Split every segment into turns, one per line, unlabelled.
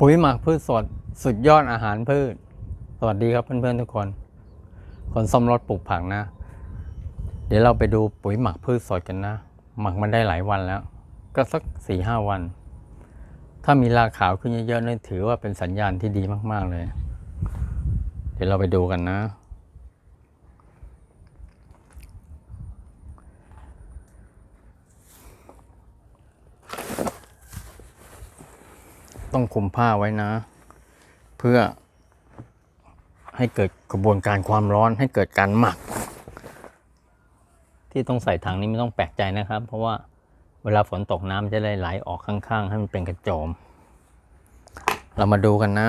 ปุ๋ยหมักพืชสดสุดยอดอาหารพืช สวัสดีครับเพื่อนๆทุกคน คนซ่อมรถปลูกผักนะ เดี๋ยวเราไปดูปุ๋ยหมักพืชสดกันนะ หมักมาได้หลายวันแล้ว ก็สักสี่ห้าวัน ถ้ามีราขาวขึ้นเยอะๆนี่ถือว่าเป็นสัญญาณที่ดีมากๆเลย เดี๋ยวเราไปดูกันนะ ต้องคุมผ้าไว้นะ เพื่อให้เกิดกระบวนการความร้อนให้เกิดการหมัก ที่ต้องใส่ถังนี้ไม่ต้องแปลกใจนะครับ เพราะว่าเวลาฝนตกน้ำจะได้ไหลออกข้างๆ ให้มันเป็นกระโจม เรามาดูกันนะ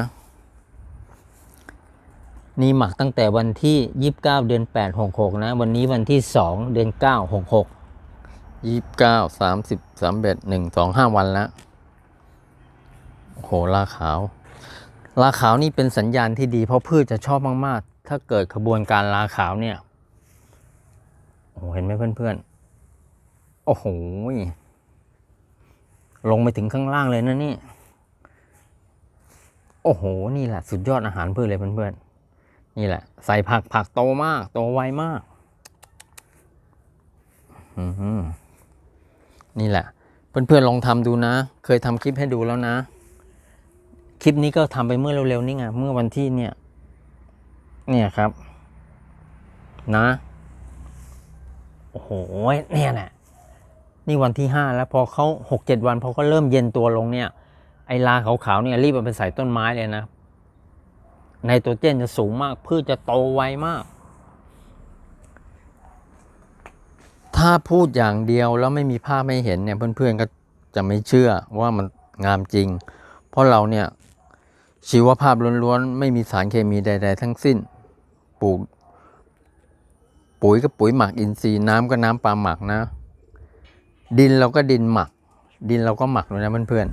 นี่หมักตั้งแต่วันที่ 29 เดือน 8 66 นะ วันนี้วันที่ 2 เดือน 9 66 29 30 31 1 2 5 วันแล้ว โหลาขาวลาขาวนี่เป็นสัญญาณที่ดีเพราะพืชจะชอบมากๆ ถ้าเกิดขบวนการลาขาวเนี่ยโอ้โหเห็นไหมเพื่อนๆ โอ้โหลงไปถึงข้างล่างเลยนะนี่ โอ้โห นี่แหละ สุดยอดอาหารพืชเลยเพื่อนๆ นี่แหละ ใส่ผักผักโตมาก โตไวมากอือหือนี่แหละ เพื่อนๆลองทำดูนะ เคยทำคลิปให้ดูแล้วนะ คลิปนี้ก็ทำไปเมื่อเร็วๆนี่ไงเมื่อวันที่เนี่ย เนี่ยครับ นะโอ้โหเนี่ยแหละนี่วันที่ห้าแล้วพอเขาหกเจ็ดวันพอเขาเริ่มเย็นตัวลงเนี่ย ไอ้ลาขาวๆเนี่ยรีบเอาไปใส่ต้นไม้เลยนะไนโตรเจนจะสูงมากพืชจะโตไวมาก ถ้าพูดอย่างเดียวแล้วไม่มีภาพไม่เห็นเนี่ยเพื่อนๆก็จะไม่เชื่อว่ามันงามจริง เพราะเราเนี่ย ชีวภาพล้วนๆ ไม่มีสารเคมีใด ๆ ทั้งสิ้น ปลูก ปุ๋ยก็ปุ๋ยหมักอินทรีย์น้ำก็น้ำปลาหมักนะ ดินเราก็ดินหมัก ดินเราก็หมักเลยนะเพื่อน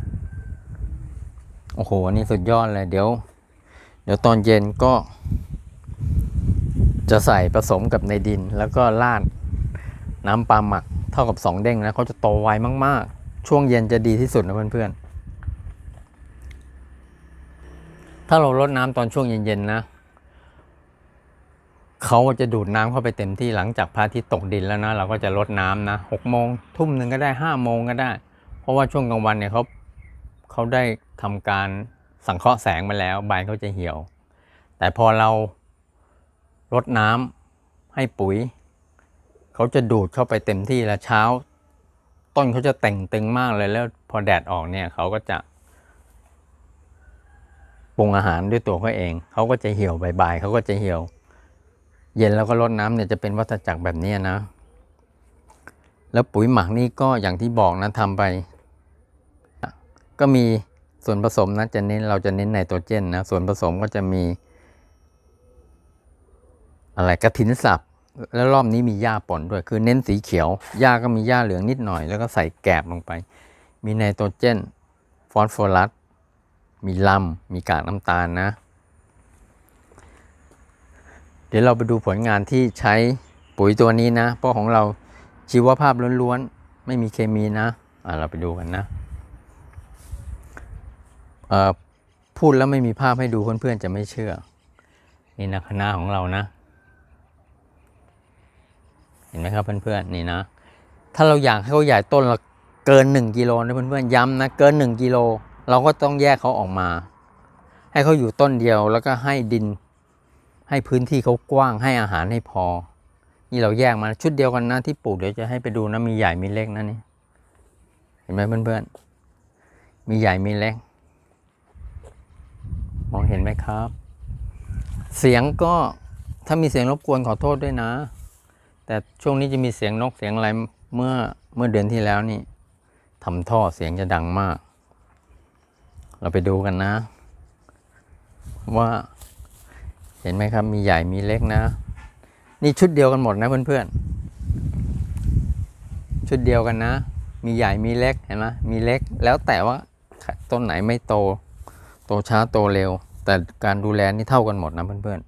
ๆ โอ้โหอันนี่สุดยอดเลยเดี๋ยว เดี๋ยวตอนเย็นก็ จะใส่ผสมกับในดินแล้วก็ราดน้ำปลาหมัก เท่ากับสองเด้งนะเขาจะโตไวมากๆ ช่วงเย็นจะดีที่สุดนะเพื่อนๆ ถ้าเราลดน้ำตอนช่วงเย็นๆนะเขาจะดูดน้ำเข้าไปเต็มที่หลังจากพระอาทิตย์ตกดินแล้วนะ เราก็จะลดน้ำนะหกโมงทุ่มหนึ่งก็ได้ห้าโมงก็ได้ เพราะว่าช่วงกลางวันเนี่ยเขาเขาได้ทำการสังเคราะห์แสงมาแล้ว ใบเขาจะเหี่ยว แต่พอเราลดน้ำให้ปุ๋ย เขาจะดูดเข้าไปเต็มที่แล้วเช้า ต้นเขาจะแต่งตึงมากเลยแล้วพอแดดออกเนี่ยเขาก็จะ ปรุงอาหารด้วยตัวเขาเอง เขาก็จะเหี่ยวบ่ายๆเขาก็จะเหี่ยว เย็นแล้วก็ลดน้ำเนี่ยจะเป็นวัฏจักรแบบนี้นะ แล้วปุ๋ยหมักนี่ก็อย่างที่บอกนะทำไป ก็มีส่วนผสมนะจะเน้นเราจะเน้นไนโตรเจนนะส่วนผสมก็จะมี อะไรกระถินสับแล้วรอบนี้มีหญ้าป่นด้วย คือเน้นสีเขียวหญ้าก็มีหญ้าเหลืองนิดหน่อย แล้วก็ใส่แกบลงไป มีไนโตรเจน ฟอสฟอรัส มีลำมีกากน้ำตาลนะ เดี๋ยวเราไปดูผลงานที่ใช้ปุ๋ยตัวนี้นะ เพราะของเราชีวภาพล้วนๆ ไม่มีเคมีนะ อ่าเราไปดูกันนะ เอ่อ พูดแล้วไม่มีภาพให้ดูเพื่อนๆจะไม่เชื่อ นี่นะคณะของเรานะ เห็นไหมครับเพื่อนๆ นี่นะ ถ้าเราอยากให้เขาใหญ่ต้นละเกินหนึ่งกิโลนะเพื่อนๆ ย้ำนะ เกินหนึ่งกิโล เราก็ต้องแยกเขาออกมา ให้เขาอยู่ต้นเดียวแล้วก็ให้ดิน ให้พื้นที่เขากว้างให้อาหารให้พอ นี่เราแยกมาชุดเดียวกันนะที่ปลูกเดี๋ยวจะให้ไปดูนะมีใหญ่มีเล็กนะนี่เห็นไหมเพื่อนๆ มีใหญ่มีเล็ก มองเห็นไหมครับ เสียงก็ถ้ามีเสียงรบกวนขอโทษด้วยนะ แต่ช่วงนี้จะมีเสียงนกเสียงอะไรเมื่อเมื่อเดือนที่แล้วนี่ทำท่อเสียงจะดังมาก เราไปดูกันนะ ว่า เห็นไหมครับ มีใหญ่มีเล็กนะ นี่ชุดเดียวกันหมดนะเพื่อนๆ ชุดเดียวกันนะ มีใหญ่มีเล็กเห็นไหมมีเล็ก แล้วแต่ว่าต้นไหนไม่โต โตช้าโตเร็ว แต่การดูแลนี่เท่ากันหมดนะเพื่อน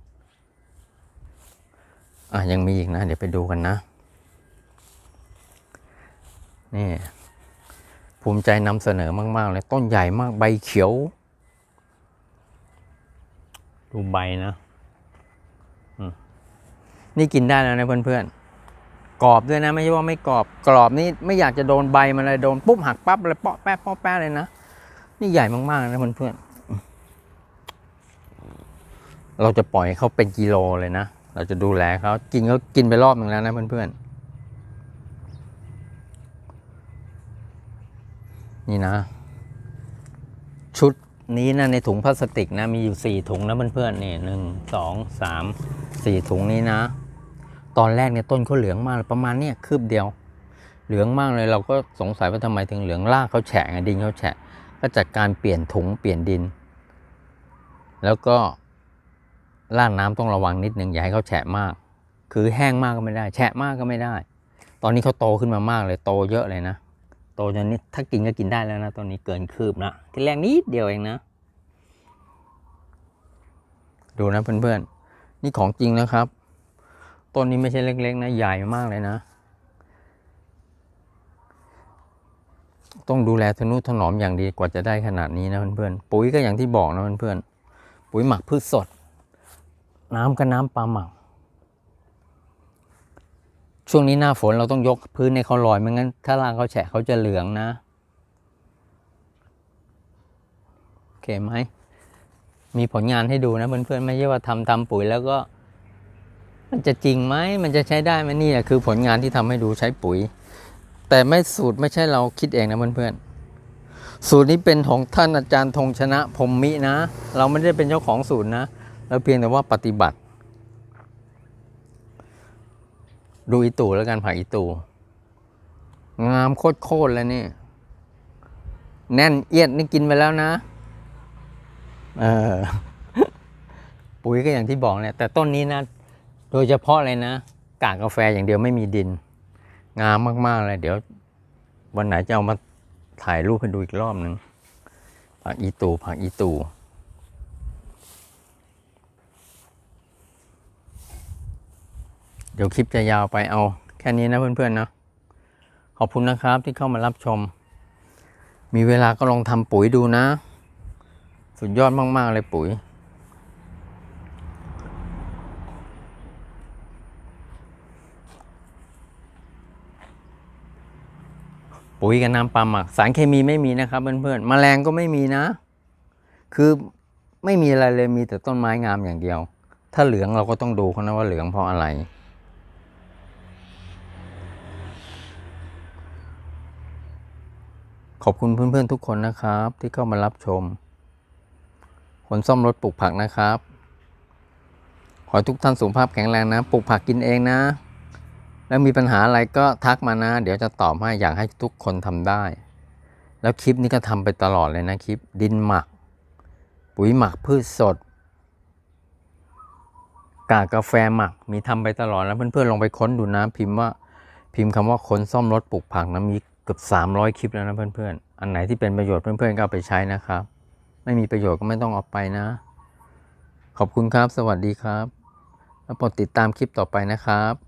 ๆ อะยังมีอีกนะ เดี๋ยวไปดูกันนะ นี่ ภูมิใจนำเสนอมากๆเลยต้นใหญ่มากใบเขียว ดูใบนะอืมนี่กินได้แล้วนะเพื่อนๆ กรอบด้วยนะ ไม่ใช่ว่าไม่กรอบกรอบนี่ไม่อยากจะโดนใบมันเลยโดนปุ๊บหักปั๊บเลยเปาะแป๊ะเปาะแป๊ะเลยนะ นี่ใหญ่มากๆนะเพื่อนๆ เราจะปล่อยเขาเป็นกิโลเลยนะ เราจะดูแลเขากินเขากินไปรอบหนึ่งแล้วนะเพื่อนๆ นี่นะ ชุดนี้นะในถุงพลาสติกนะมีอยู่สี่ถุงนะเพื่อนๆนี่หนึ่งสองสามสี่ถุงนี้นะ ตอนแรกเนี่ยต้นเขาเหลืองมากประมาณเนี่ยคืบเดียว เหลืองมากเลยเราก็สงสัยว่าทำไมถึงเหลืองรากเขาแฉะดินเขาแฉะก็จากการเปลี่ยนถุงเปลี่ยนดิน แล้วก็ล่าน้ำต้องระวังนิดนึงอย่าให้เขาแฉะมาก คือแห้งมากก็ไม่ได้ แฉะมากก็ไม่ได้ ตอนนี้เขาโตขึ้นมามากเลยโตเยอะเลยนะ โตจนนี้ถ้ากินก็กินได้แล้วนะตอนนี้เกินคืบนะที่แรกนิดเดียวเองนะ ดูนะเพื่อนๆ นี่ของจริงนะครับ ต้นนี้ไม่ใช่เล็ก ๆ นะใหญ่มากเลยนะ ต้องดูแลทนุถนอมอย่างดีกว่าจะได้ขนาดนี้นะเพื่อนๆปุ๋ยก็อย่างที่บอกนะเพื่อนๆปุ๋ยหมักพืชสด น้ำก็น้ำปลาหมัก ช่วงนี้หน้าฝนเราต้องยกพื้นให้เขาลอยไม่งั้น ถ้ารากเขาแฉะเขาจะเหลืองนะโอเคไหมมีผลงานให้ดูนะเพื่อนๆไม่ใช่ว่าทำทำปุ๋ยแล้วก็ มันจะจริงไหมมันจะใช้ได้ไหมนี่แหละคือผลงานที่ทำให้ดูใช้ปุ๋ย แต่ไม่สูตรไม่ใช่เราคิดเองนะเพื่อนๆสูตรนี้เป็นของท่านอาจารย์ธงชนะพรมมินะ เราไม่ได้เป็นเจ้าของสูตรนะ เราเพียงแต่ว่าปฏิบัติ ดูอีตูแล้วกันผักอีตู งามโคตรๆเลยนี่ แน่นเอียดนี่กินไปแล้วนะ เออ ปุ๋ยก็อย่างที่บอกเนี่ย แต่ต้นนี้นะ โดยเฉพาะเลยนะ กากกาแฟอย่างเดียวไม่มีดิน งามมากๆเลย เดี๋ยว วันไหนจะเอามาถ่ายรูปให้ดูอีกรอบหนึ่งผักอีตูผักอีตู เดี๋ยวคลิปจะยาวไปเอาแค่นี้นะเพื่อนๆนาะขอบคุณนะครับที่เข้ามารับชม มีเวลาก็ลองทำปุ๋ยดูนะ สุดยอดมากๆเลยปุ๋ย ปุ๋ยกับน้ำปลาหมัก สารเคมีไม่มีนะครับเพื่อนๆแมลงก็ไม่มีนะ คือไม่มีอะไรเลยมีแต่ต้นไม้งามอย่างเดียว ถ้าเหลืองเราก็ต้องดูเขานะว่าเหลืองเพราะอะไร ขอบคุณเพื่อนๆทุกคนนะครับ ที่เข้ามารับชม คนซ่อมรถปลูกผักนะครับ ขอให้ทุกท่านสุขภาพแข็งแรงนะ ปลูกผักกินเองนะ แล้วมีปัญหาอะไรก็ทักมานะ เดี๋ยวจะตอบให้อยากให้ทุกคนทำได้ แล้วคลิปนี้ก็ทำไปตลอดเลยนะคลิป ดินหมัก ปุ๋ยหมักพืชสด กากกาแฟหมักมีทำไปตลอดแล้วเพื่อนๆลองไปค้นดูนะ พิมพ์ว่าพิมพ์คำว่าคนซ่อมรถปลูกผักนะมี เกือบ 300 คลิปแล้วนะเพื่อนๆ อันไหนที่เป็นประโยชน์เพื่อนๆก็เอาไปใช้นะครับ ไม่มีประโยชน์ก็ไม่ต้องเอาไปนะ ขอบคุณครับ สวัสดีครับ แล้วโปรดติดตามคลิปต่อไปนะครับ